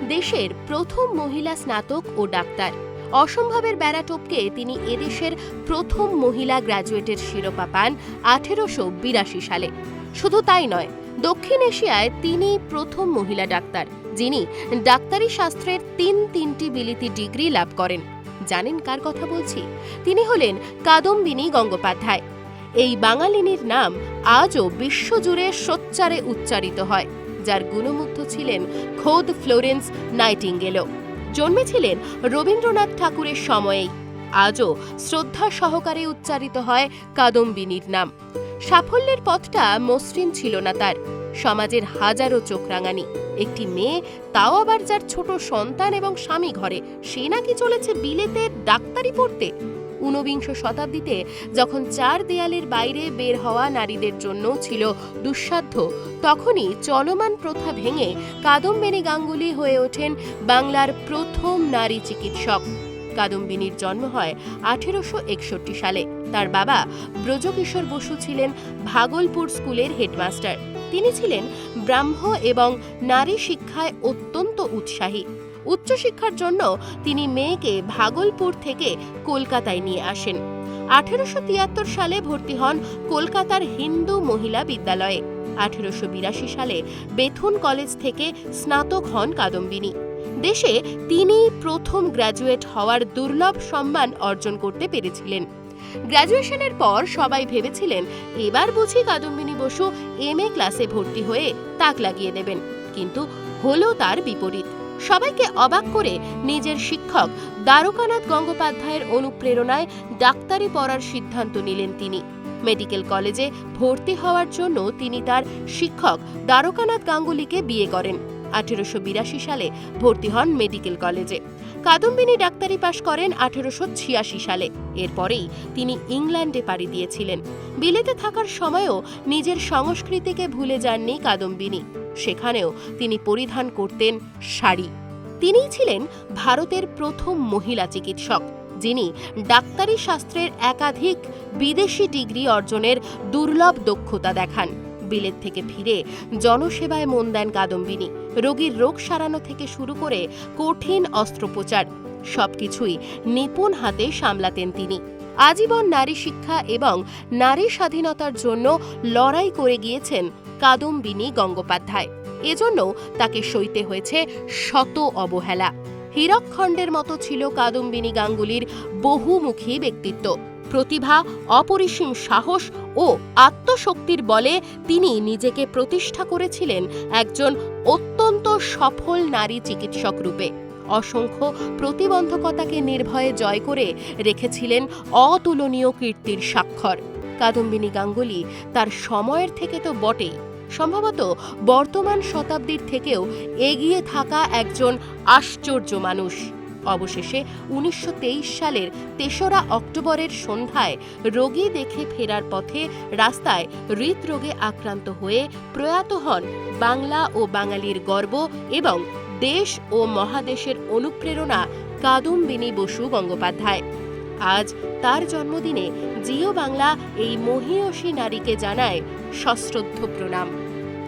দেশের প্রথম মহিলা স্নাতক ও ডাক্তার। অসম্ভবের বেড়া টপকে তিনি এদেশের প্রথম মহিলা গ্র্যাজুয়েটের শিরোপা পান আঠেরোশো বিরাশি সালে। শুধু তাই নয়, দক্ষিণ এশিয়ায় তিনি প্রথম মহিলা ডাক্তার, যিনি ডাক্তারি শাস্ত্রের তিন তিনটি বিলিতি ডিগ্রি লাভ করেন। জানেন কার কথা বলছি? তিনি হলেন কাদম্বিনী গঙ্গোপাধ্যায়। এই বাঙালিনীর নাম আজও বিশ্বজুড়ে সোচ্চারে উচ্চারিত হয়। যার গুণমুগ্ধ ছিলেন খোদ ফ্লোরেন্স নাইটিঙ্গেলও। জন্মেছিলেন রবীন্দ্রনাথ ঠাকুরের সময়েই। আজও শ্রদ্ধা সহকারে উচ্চারিত হয় কাদম্বিনীর নাম। সাফল্যের পথটা মসৃণ ছিল না তার। সমাজের হাজারো চোখ রাঙানি একটি মেয়ে, তাও আবার যার ছোট সন্তান এবং স্বামী ঘরে। সে নাকি চলেছে বিলেতে ডাক্তারি পড়তে। ঊনবিংশ শতাব্দীতে যখন চার দেয়ালের বাইরে বের হওয়া নারীদের জন্য ছিল দুঃসাধ্য, তখনই চলমান প্রথা ভেঙে কাদম্বিনী গাঙ্গুলি হয়ে ওঠেন বাংলার প্রথম নারী চিকিৎসক। কাদম্বিনীর জন্ম হয় আঠেরোশো একষট্টি সালে। তার বাবা ব্রজকিশোর বসু ছিলেন ভাগলপুর স্কুলের হেডমাস্টার। তিনি ছিলেন ব্রাহ্ম এবং নারী শিক্ষায় অত্যন্ত উৎসাহী। উচ্চশিক্ষার জন্য তিনি মেয়েকে ভাগলপুর থেকে কলকাতায় নিয়ে আসেন। আঠেরোশো তিয়াত্তর সালে ভর্তি হন কলকাতার হিন্দু মহিলা বিদ্যালয়ে। আঠেরোশো বিরাশি সালে বেথুন কলেজ থেকে স্নাতক হন কাদম্বিনী। দেশে তিনি প্রথম গ্র্যাজুয়েট হওয়ার দুর্লভ সম্মান অর্জন করতে পেরেছিলেন। গ্র্যাজুয়েশনের পর সবাই ভেবেছিলেন, এবার বুঝি কাদম্বিনী বসু এম এ ক্লাসে ভর্তি হয়ে তাক লাগিয়ে দেবেন। কিন্তু হলো তার বিপরীত। সবাইকে অবাক করে নিজের শিক্ষক দ্বারকানাথ গঙ্গোপাধ্যায়ের অনুপ্রেরণায় ডাক্তারি পড়ার সিদ্ধান্ত নিলেন তিনি। মেডিকেল কলেজে ভর্তি হওয়ার জন্য তিনি তার শিক্ষক দ্বারকানাথ গাঙ্গুলিকে বিয়ে করেন। আঠেরোশো বিরাশি সালে ভর্তি হন মেডিকেল কলেজে। কাদম্বিনী ডাক্তারি পাশ করেন আঠেরোশো ছিয়াশি সালে। এরপরেই তিনি ইংল্যান্ডে পাড়ি দিয়েছিলেন। বিলেতে থাকার সময়ও নিজের সংস্কৃতিকে ভুলে যাননি কাদম্বিনী। সেখানেও তিনি পরিধান করতেন শাড়ি। তিনিই ছিলেন ভারতের প্রথম মহিলা চিকিৎসক, যিনি ডাক্তারি শাস্ত্রের একাধিক বিদেশি ডিগ্রি অর্জনের দুর্লভ দক্ষতা দেখান। বিলেত থেকে ফিরে জনসেবায় মন দেন কাদম্বিনী। রোগীর রোগ সারানো থেকে শুরু করে কঠিন অস্ত্রোপচার, সবকিছুই নিপুণ হাতে সামলাতেন তিনি। আজীবন নারী শিক্ষা এবং নারী স্বাধীনতার জন্য লড়াই করে গিয়েছেন কাদম্বিনী গঙ্গোপাধ্যায়। এজন্য তাকে সইতে হয়েছে শত অবহেলা। হীরকখণ্ডের মতো ছিল কাদম্বিনী গাঙ্গুলির বহুমুখী ব্যক্তিত্ব। প্রতিভা, অপরিসীম সাহস ও আত্মশক্তির বলে তিনি নিজেকে প্রতিষ্ঠা করেছিলেন একজন অত্যন্ত সফল নারী চিকিৎসক রূপে। অসংখ্য প্রতিবন্ধকতাকে নির্ভয়ে জয় করে রেখেছিলেন অতুলনীয় কীর্তির স্বাক্ষর। কাদম্বিনী গাঙ্গুলি তার সময়ের থেকে তো বটেই। সম্ভবত বর্তমান শতাব্দীর থেকেও এগিয়ে থাকা একজন আশ্চর্য মানুষ। অবশেষে উনিশশো তেইশ সালের তেসরা অক্টোবরের সন্ধ্যায় রোগী দেখে ফেরার পথে রাস্তায় হৃদরোগে আক্রান্ত হয়ে প্রয়াত হন বাংলা ও বাঙালির গর্ব এবং দেশ ও মহাদেশের অনুপ্রেরণা কাদম্বিনী বসু গঙ্গোপাধ্যায়। আজ তার জন্মদিনে জিও বাংলা এই মহীয়সী নারীকে জানায় সশ্রদ্ধ প্রণাম।